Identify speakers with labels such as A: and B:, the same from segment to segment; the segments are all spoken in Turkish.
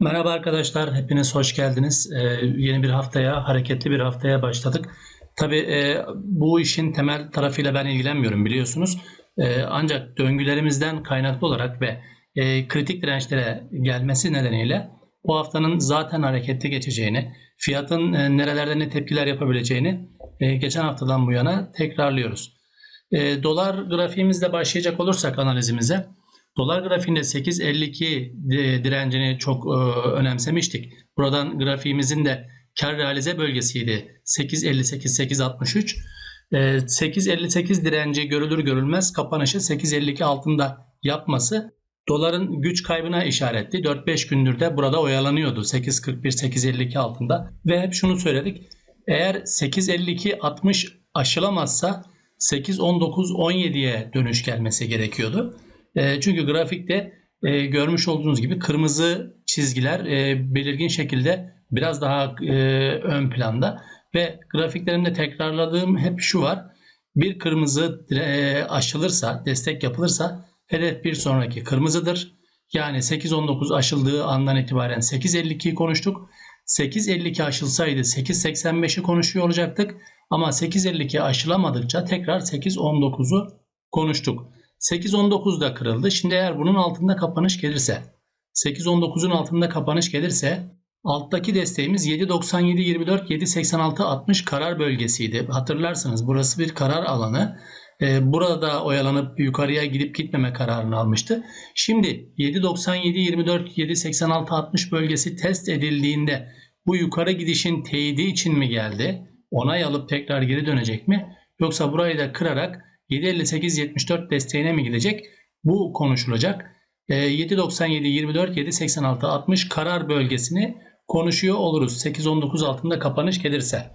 A: Merhaba arkadaşlar, hepiniz hoş geldiniz. Ee, yeni bir haftaya, hareketli bir haftaya başladık. Tabii e, bu işin temel tarafıyla ben ilgilenmiyorum biliyorsunuz. E, ancak döngülerimizden kaynaklı olarak ve e, kritik dirençlere gelmesi nedeniyle bu haftanın zaten hareketli geçeceğini, fiyatın e, nerelerde ne tepkiler yapabileceğini e, geçen haftadan bu yana tekrarlıyoruz. E, dolar grafiğimizle başlayacak olursak analizimize, Dolar grafiğinde 8.52 di- direncini çok e, önemsemiştik. Buradan grafiğimizin de kar realize bölgesiydi. 8.58-8.63. E, 8.58 direnci görülür görülmez kapanışı 8.52 altında yapması doların güç kaybına işaretti. 4-5 gündür de burada oyalanıyordu 8.41-8.52 altında. Ve hep şunu söyledik. Eğer 8.52-60 aşılamazsa 8.19-17'ye dönüş gelmesi gerekiyordu. E, çünkü grafikte e, görmüş olduğunuz gibi kırmızı çizgiler e, belirgin şekilde biraz daha ön planda ve grafiklerimde tekrarladığım hep şu var. Bir kırmızı aşılırsa, destek yapılırsa hedef bir sonraki kırmızıdır. Yani 8.19 aşıldığı andan itibaren 8.52'yi konuştuk. 8.52 aşılsaydı 8.85'i konuşuyor olacaktık. Ama 8.52 aşılamadıkça tekrar 8.19'u konuştuk. 8.19 da kırıldı. Şimdi eğer bunun altında kapanış gelirse 8.19'un altında kapanış gelirse alttaki desteğimiz 7.97.24 7.86.60 karar bölgesiydi. Hatırlarsınız burası bir karar alanı. Ee, burada oyalanıp yukarıya gidip gitmeme kararını almıştı. Şimdi 7.97.24 7.86.60 bölgesi test edildiğinde bu yukarı gidişin teyidi için mi geldi? Onay alıp tekrar geri dönecek mi? Yoksa burayı da kırarak 7.58-74 desteğine mi gidecek? Bu konuşulacak. E, 7.97-24, 7.86-60 karar bölgesini konuşuyor oluruz. 8.19 altında kapanış gelirse.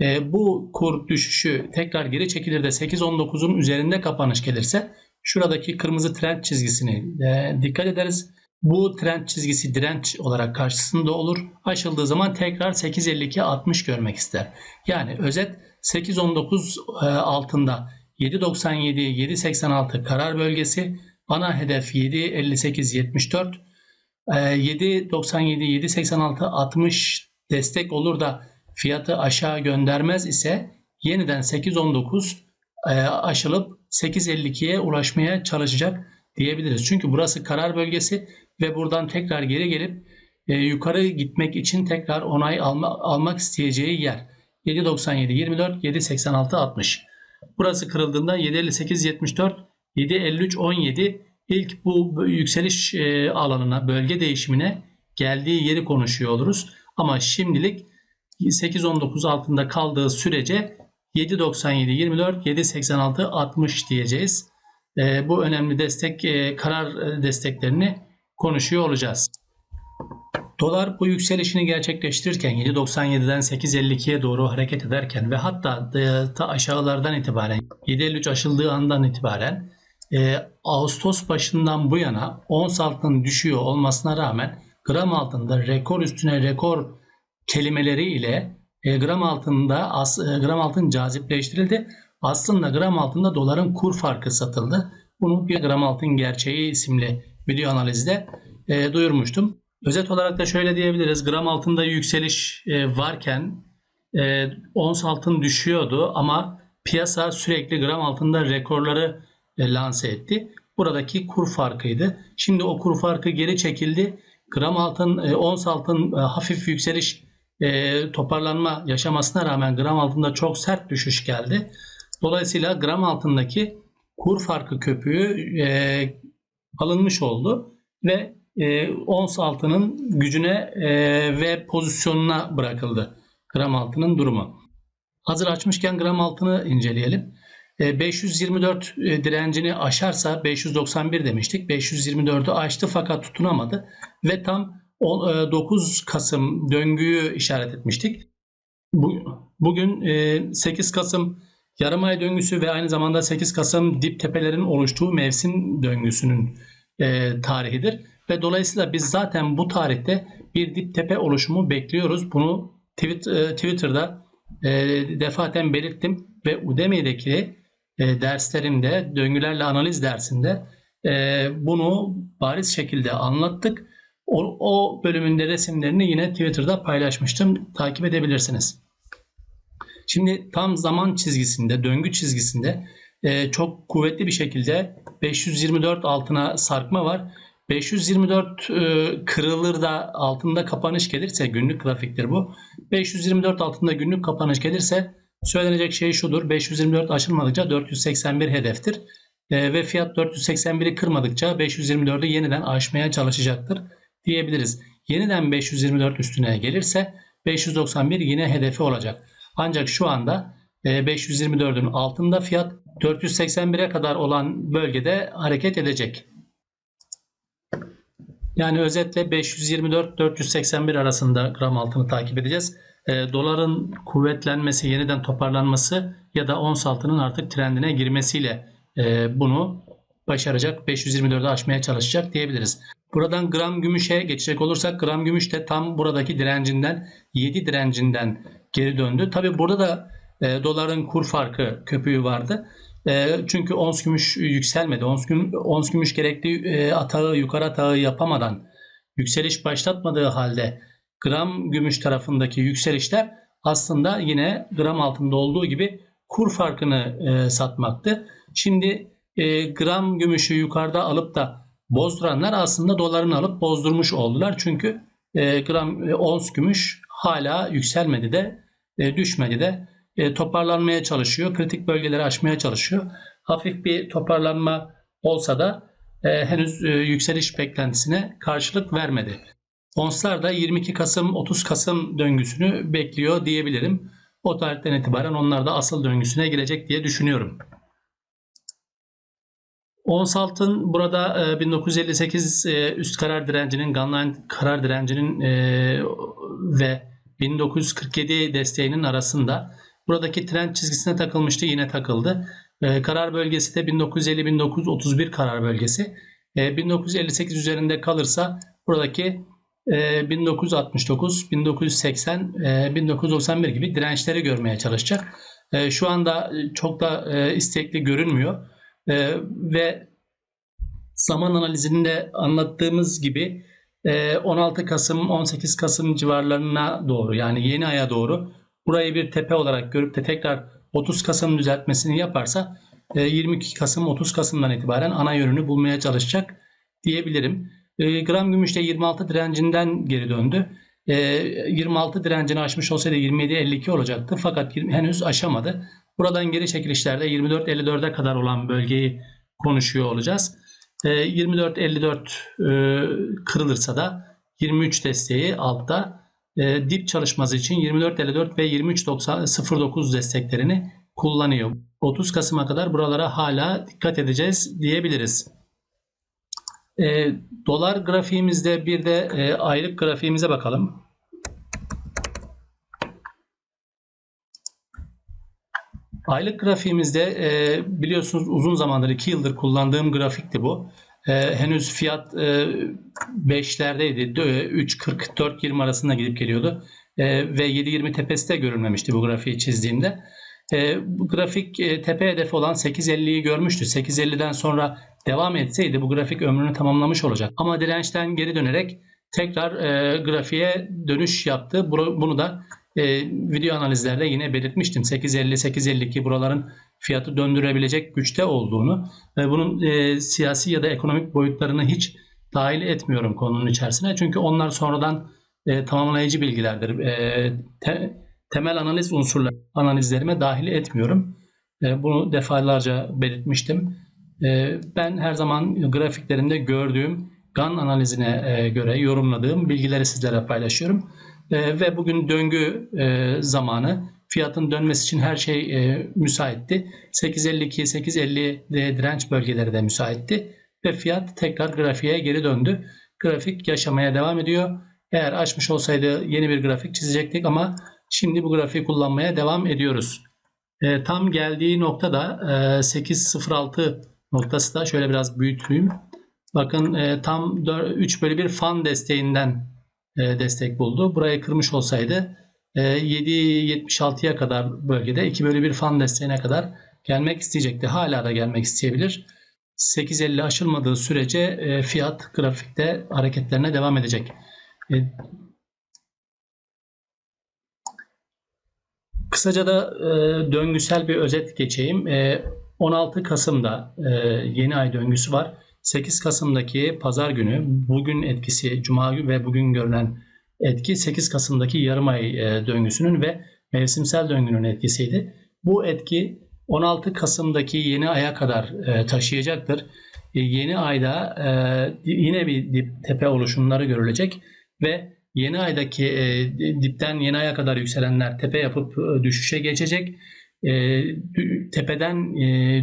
A: E, bu kur düşüşü tekrar geri çekilir de 8.19'un üzerinde kapanış gelirse şuradaki kırmızı trend çizgisini e, dikkat ederiz. Bu trend çizgisi direnç olarak karşısında olur. Aşıldığı zaman tekrar 8.52-60 görmek ister. Yani özet 8.19 e, altında 7.97 7.86 karar bölgesi ana hedef 7.58 74 7.97 7.86 60 destek olur da fiyatı aşağı göndermez ise yeniden 8.19 e, aşılıp 8.52'ye ulaşmaya çalışacak diyebiliriz. Çünkü burası karar bölgesi ve buradan tekrar geri gelip e, yukarı gitmek için tekrar onay alma, almak isteyeceği yer. 7.97 24 7.86 60. Burası kırıldığında 758 74 753 17 ilk bu yükseliş e, alanına, bölge değişimine geldiği yeri konuşuyor oluruz. Ama şimdilik 8.19 altında kaldığı sürece 7.97 24 7.86 60 diyeceğiz. E, bu önemli destek e, karar desteklerini konuşuyor olacağız. Dolar bu yükselişini gerçekleştirirken 7.97'den 8.52'ye doğru hareket ederken ve hatta e, ta aşağılardan itibaren 7.53 aşıldığı andan itibaren e, Ağustos başından bu yana ons altın düşüyor olmasına rağmen gram altında rekor üstüne rekor kelimeleri ile e, gram altında as, e, gram altın cazipleştirildi. Aslında gram altında doların kur farkı satıldı. Bunu bir gram altın gerçeği isimli video analizde e, duyurmuştum. Özet olarak da şöyle diyebiliriz. Gram altında yükseliş e, varken e, ons altın düşüyordu ama piyasa sürekli gram altında rekorları e, lanse etti. Buradaki kur farkıydı. Şimdi o kur farkı geri çekildi. Gram altın, ons altın hafif yükseliş toparlanma yaşamasına rağmen gram altında çok sert düşüş geldi. Dolayısıyla gram altındaki kur farkı köpüğü alınmış oldu ve e, ons altının gücüne e, ve pozisyonuna bırakıldı gram altının durumu. Hazır açmışken gram altını inceleyelim. E, 524 e, direncini aşarsa 591 demiştik. 524'ü aştı fakat tutunamadı ve tam 9 Kasım döngüyü işaret etmiştik. Bugün 8 Kasım yarım ay döngüsü ve aynı zamanda 8 Kasım dip tepelerin oluştuğu mevsim döngüsünün tarihidir. Ve dolayısıyla biz zaten bu tarihte bir dip tepe oluşumu bekliyoruz. Bunu Twitter'da defaten belirttim ve Udemy'deki derslerimde, döngülerle analiz dersinde bunu bariz şekilde anlattık. O, o bölümünde resimlerini yine Twitter'da paylaşmıştım. Takip edebilirsiniz. Şimdi tam zaman çizgisinde, döngü çizgisinde e, çok kuvvetli bir şekilde 524 altına sarkma var. 524 e, kırılır da altında kapanış gelirse günlük grafiktir bu. 524 altında günlük kapanış gelirse söylenecek şey şudur. 524 aşılmadıkça 481 hedeftir. E, ve fiyat 481'i kırmadıkça 524'ü yeniden aşmaya çalışacaktır diyebiliriz. Yeniden 524 üstüne gelirse 591 yine hedefi olacak. Ancak şu anda 524'ün e, altında fiyat 481'e kadar olan bölgede hareket edecek. Yani özetle 524-481 arasında gram altını takip edeceğiz. E, doların kuvvetlenmesi, yeniden toparlanması ya da ons altının artık trendine girmesiyle e, bunu başaracak. 524'ü aşmaya çalışacak diyebiliriz. Buradan gram gümüşe geçecek olursak gram gümüş de tam buradaki direncinden 7 direncinden geri döndü. Tabi burada da e, doların kur farkı köpüğü vardı. E, çünkü ons gümüş yükselmedi. Ons, güm, ons gümüş gerekli e, atağı yukarı atağı yapamadan yükseliş başlatmadığı halde gram gümüş tarafındaki yükselişler aslında yine gram altında olduğu gibi kur farkını e, satmaktı. Şimdi e, gram gümüşü yukarıda alıp da bozduranlar aslında dolarını alıp bozdurmuş oldular. Çünkü e, gram e, ons gümüş hala yükselmedi de e, düşmedi de e, toparlanmaya çalışıyor. Kritik bölgeleri aşmaya çalışıyor. Hafif bir toparlanma olsa da e, henüz e, yükseliş beklentisine karşılık vermedi. Onslar da 22 Kasım 30 Kasım döngüsünü bekliyor diyebilirim. O tarihten itibaren onlar da asıl döngüsüne girecek diye düşünüyorum. Ons altın burada 1958 e, e, üst karar direncinin, Gunline karar direncinin e, ve 1947 desteğinin arasında buradaki trend çizgisine takılmıştı. Yine takıldı. Karar bölgesi de 1950-1931 karar bölgesi. 1958 üzerinde kalırsa buradaki 1969, 1980, 1991 gibi dirençleri görmeye çalışacak. Şu anda çok da istekli görünmüyor. E, ve zaman analizinde anlattığımız gibi e, 16 Kasım 18 Kasım civarlarına doğru yani yeni aya doğru burayı bir tepe olarak görüp de tekrar 30 Kasım düzeltmesini yaparsa e, 22 Kasım 30 Kasım'dan itibaren ana yönünü bulmaya çalışacak diyebilirim. E, gram gümüşte 26 direncinden geri döndü. 26 e, direncini aşmış olsaydı 27-52 olacaktı fakat henüz aşamadı. Buradan geri çekilişlerde 24-54'e kadar olan bölgeyi konuşuyor olacağız. 24-54 e, kırılırsa da 23 desteği altta e, dip çalışması için 24-54 ve 23-09 desteklerini kullanıyor. 30 Kasım'a kadar buralara hala dikkat edeceğiz diyebiliriz. E, dolar grafiğimizde bir de e, aylık grafiğimize bakalım. Aylık grafiğimizde e, biliyorsunuz uzun zamandır 2 yıldır kullandığım grafikti bu. E, henüz fiyat e, 5'lerdeydi. 3.40-4.20 arasında gidip geliyordu. E, ve 7.20 tepesi de görülmemişti bu grafiği çizdiğimde. E, bu grafik e, tepe hedefi olan 8.50'yi görmüştü. 8.50'den sonra devam etseydi bu grafik ömrünü tamamlamış olacak. Ama dirençten geri dönerek tekrar e, grafiğe dönüş yaptı. Bunu da e, video analizlerde yine belirtmiştim. 850-852 buraların fiyatı döndürebilecek güçte olduğunu ve bunun e, siyasi ya da ekonomik boyutlarını hiç dahil etmiyorum konunun içerisine. Çünkü onlar sonradan e, tamamlayıcı bilgilerdir. E, te, temel analiz unsurları analizlerime dahil etmiyorum. E, bunu defalarca belirtmiştim. E, ben her zaman grafiklerimde gördüğüm GAN analizine e, göre yorumladığım bilgileri sizlere paylaşıyorum. E, ve bugün döngü e, zamanı fiyatın dönmesi için her şey e, müsaitti. 8.52, 8.50 direnç bölgeleri de müsaitti ve fiyat tekrar grafiğe geri döndü. Grafik yaşamaya devam ediyor. Eğer açmış olsaydı yeni bir grafik çizecektik ama şimdi bu grafiği kullanmaya devam ediyoruz. E, tam geldiği nokta da e, 8.06 noktası da şöyle biraz büyüteyim. Bakın e, tam 4, 3 bölü 1 fan desteğinden e, destek buldu. Burayı kırmış olsaydı 7.76'ya e, kadar bölgede 2 bölü 1 fan desteğine kadar gelmek isteyecekti. Hala da gelmek isteyebilir. 8.50 aşılmadığı sürece e, fiyat grafikte hareketlerine devam edecek. E, Kısaca da e, döngüsel bir özet geçeyim. E, 16 Kasım'da e, yeni ay döngüsü var. 8 Kasım'daki pazar günü bugün etkisi Cuma ve bugün görülen etki 8 Kasım'daki yarım ay e, döngüsünün ve mevsimsel döngünün etkisiydi. Bu etki 16 Kasım'daki yeni aya kadar e, taşıyacaktır. E, yeni ayda yine bir dip tepe oluşumları görülecek ve yeni aydaki dipten yeni aya kadar yükselenler tepe yapıp düşüşe geçecek. Tepeden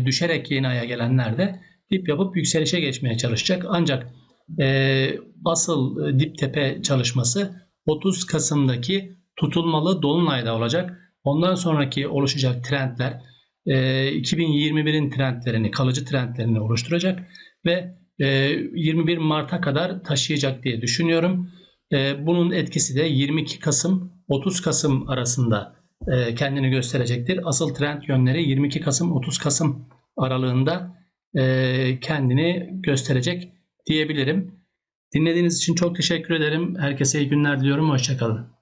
A: düşerek yeni aya gelenler de dip yapıp yükselişe geçmeye çalışacak. Ancak e, asıl e, dip tepe çalışması 30 Kasım'daki tutulmalı dolunayda olacak. Ondan sonraki oluşacak trendler e, 2021'in trendlerini, kalıcı trendlerini oluşturacak ve e, 21 Mart'a kadar taşıyacak diye düşünüyorum. E, bunun etkisi de 22 Kasım 30 Kasım arasında e, kendini gösterecektir. Asıl trend yönleri 22 Kasım 30 Kasım aralığında e, kendini gösterecek diyebilirim. Dinlediğiniz için çok teşekkür ederim. Herkese iyi günler diliyorum. Hoşçakalın.